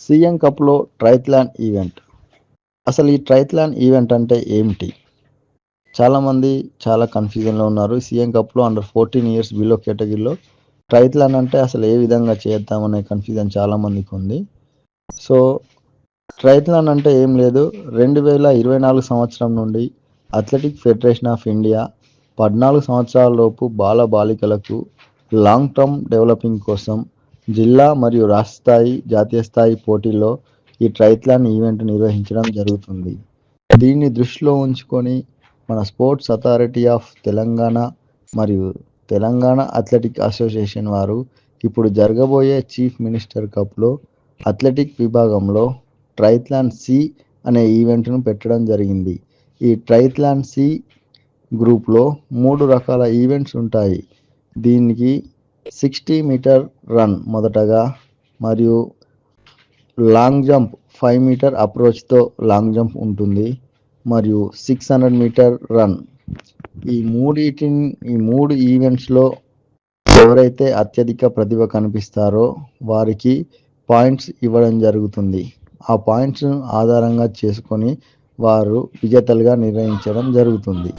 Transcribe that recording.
CM కప్లో ట్రైత్లాన్ event. అసలు ఈ ట్రైత్లాన్ ఈవెంట్ అంటే ఏమిటి? చాలామంది చాలా కన్ఫ్యూజన్లో ఉన్నారు. సీఎం కప్లో అండర్ ఫోర్టీన్ ఇయర్స్ బిలో కేటగిరీలో ట్రైత్లాన్ అంటే అసలు ఏ విధంగా చేద్దామనే కన్ఫ్యూజన్ చాలామందికి ఉంది. సో ట్రైత్లాన్ అంటే ఏం లేదు. రెండు వేల ఇరవై నాలుగు సంవత్సరం నుండి అథ్లెటిక్ ఫెడరేషన్ ఆఫ్ ఇండియా పద్నాలుగు సంవత్సరాల లోపు బాల బాలికలకు లాంగ్ టర్మ్ డెవలపింగ్ కోసం జిల్లా మరియు రాష్ట్ర స్థాయి జాతీయ స్థాయి పోటీల్లో ఈ ట్రైత్లాన్ ఈవెంట్ నిర్వహించడం జరుగుతుంది. దీన్ని దృష్టిలో ఉంచుకొని మన స్పోర్ట్స్ అథారిటీ ఆఫ్ తెలంగాణ మరియు తెలంగాణ అథ్లెటిక్ అసోసియేషన్ వారు ఇప్పుడు జరగబోయే చీఫ్ మినిస్టర్ కప్లో అథ్లెటిక్ విభాగంలో ట్రైత్లాన్ సి అనే ఈవెంట్ను పెట్టడం జరిగింది. ఈ ట్రైత్లాన్ సి గ్రూప్లో మూడు రకాల ఈవెంట్స్ ఉంటాయి. దీనికి సిక్స్టీ మీటర్ రన్ మొదటగా మరియు లాంగ్ జంప్ ఫైవ్ మీటర్ అప్రోచ్తో లాంగ్ జంప్ ఉంటుంది మరియు సిక్స్ హండ్రెడ్ మీటర్ రన్. ఈ మూడిటిని ఈ మూడు ఈవెంట్స్లో ఎవరైతే అత్యధిక ప్రతిభ కనిపిస్తారో వారికి పాయింట్స్ ఇవ్వడం జరుగుతుంది. ఆ పాయింట్స్ ఆధారంగా చేసుకొని వారు విజేతలుగా నిర్ణయించడం జరుగుతుంది.